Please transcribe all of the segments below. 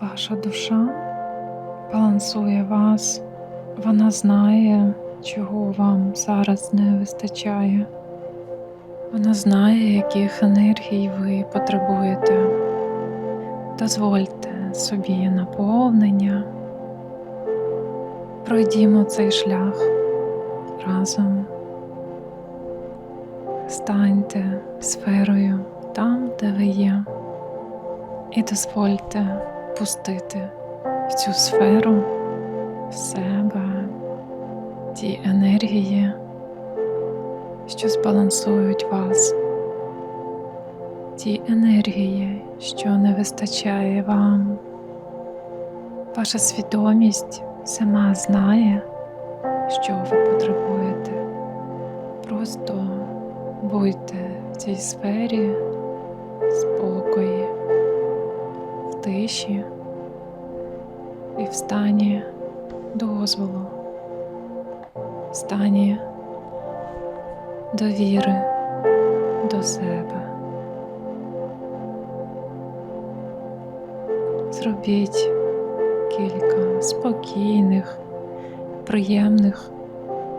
Ваша душа балансує вас, вона знає, чого вам зараз не вистачає. Вона знає, яких енергій ви потребуєте. Дозвольте собі наповнення. Пройдімо цей шлях разом. Станьте сферою там, де ви є, і дозвольте пустити в цю сферу в себе ті енергії, що збалансують вас, ті енергії, що не вистачає вам. Ваша свідомість сама знає, що ви потребуєте. Просто будьте в цій сфері спокої, в тиші і в стані дозволу, в стані довіри до себе. Зробіть кілька спокійних, приємних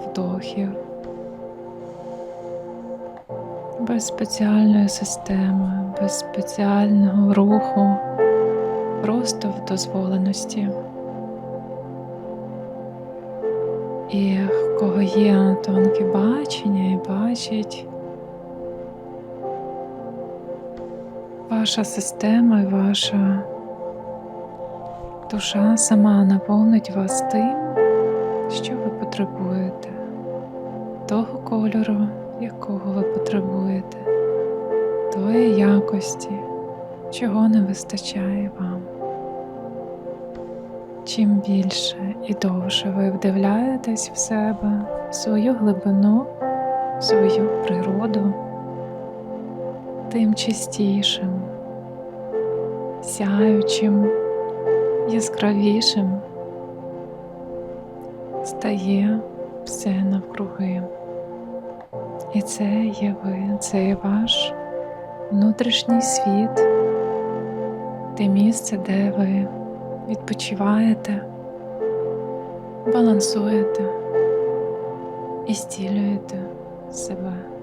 вдохів без спеціальної системи, без спеціального руху, просто в дозволеності. І кого є тонке бачення і бачить ваша система і ваша душа сама наповнить вас тим, що ви потребуєте, того кольору, якого ви потребуєте, тої якості, чого не вистачає вам. Чим більше і довше ви вдивляєтесь в себе, в свою глибину, в свою природу, тим чистішим, сяючим, яскравішим стає все навкруги. І це є ви, це є ваш внутрішній світ, те місце, де ви відпочиваєте, балансуєте і стілюєте себе.